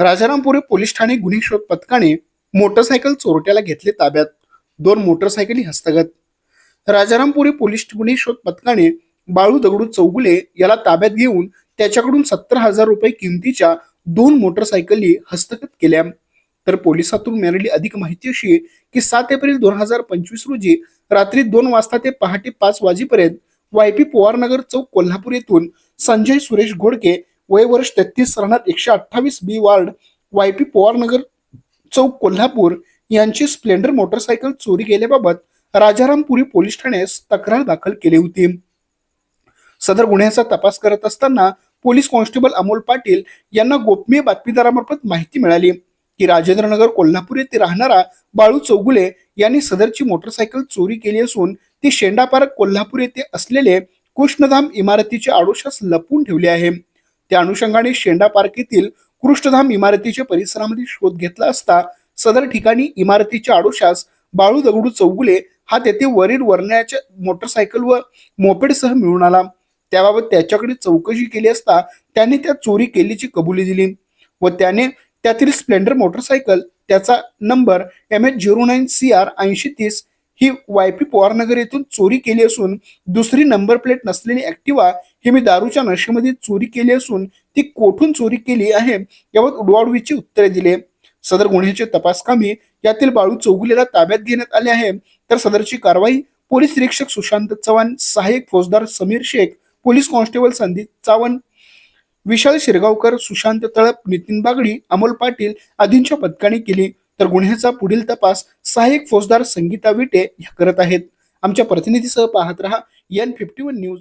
Rajarampuri police Thane गुन्हे शोध पथकाने मोटरसायकल चोरट्याला घेतले ताब्यात. दोन मोटरसायकली हस्तगत. राजारामपुरी पोलीस गुन्हे शोध पथकाने बाळू दगडू चौगुले याला ताब्यात घेऊन त्याच्याकडून सत्तर हजार रुपये किमतीच्या दोन मोटरसायकली हस्तगत केल्या. तर पोलिसातून मिळालेली अधिक माहिती अशी की सात एप्रिल दोन हजार पंचवीस रोजी रात्री दोन वाजता ते पहाटे पाच वाजेपर्यंत वायपी पोवारनगर चौक कोल्हापूर येथून संजय सुरेश घोडके वय वर्ष तेहतीस राहणार एकशे अठ्ठावीस B ward Y P Pawarnagar चौक कोल्हापूर यांची स्प्लेंडर मोटरसायकल चोरी केल्याबाबत राजारामपुरी पोलीस ठाण्यास तक्रार दाखल केली होती. सदर गुन्ह्याचा तपास करत असताना पोलीस कॉन्स्टेबल अमोल पाटील यांना गोपनीय बातमीदारामार्फत माहिती मिळाली. की राजेंद्रनगर कोल्हापूर येथे राहणारा बाळू चौगुले यांनी सदरची मोटरसायकल चोरी केली असून ती शेंडा पार्क कोल्हापूर येथे असलेले कृष्णधाम इमारतीच्या आडोशास लपवून ठेवले आहे. त्या अनुषंगाने शेंडा पार्क येथील कृष्णधाम इमारतीच्या परिसरामध्ये शोध घेतला असता सदर ठिकाणी इमारतीच्या आडोशास बाळू दगडू चौगुले हा तेथे वरील वरण्याच्या मोटरसायकल व मोपेडसह मिळून आला. त्याबाबत त्याच्याकडे चौकशी केली असता त्याने त्या चोरी केल्याची कबुली दिली व त्याने त्यातील स्प्लेंडर मोटरसायकल त्याचा number M H zero nine C R ऐंशी तीस ही वायपी पवारनगर येथून चोरी केली असून दुसरी नंबर प्लेट नसलेली ऍक्टिवा ही मी दारूच्या नशेमध्ये चोरी केली असून ती कोठून चोरी केली आहे यावर उडवाउडवीची उत्तरे दिले. सदर गुन्ह्याचे तपासकामी यातील बाळू चौगुलेला ताब्यात घेण्यात आले आहे. तर सदरची कारवाई पोलीस निरीक्षक सुशांत चव्हाण सहाय्यक फौजदार समीर शेख पोलीस कॉन्स्टेबल संदीप चावण विशाल शिरगावकर सुशांत तळप नितीन बागडी अमोल पाटील आदींच्या पथकाने केली. तर गुन्ह्याचा पुढील तपास सहाय्यक फौजदार संगीता विटे ह्या करत आहेत. आमच्या प्रतिनिधीसह पाहत रहा एन फिफ्टी वन न्यूज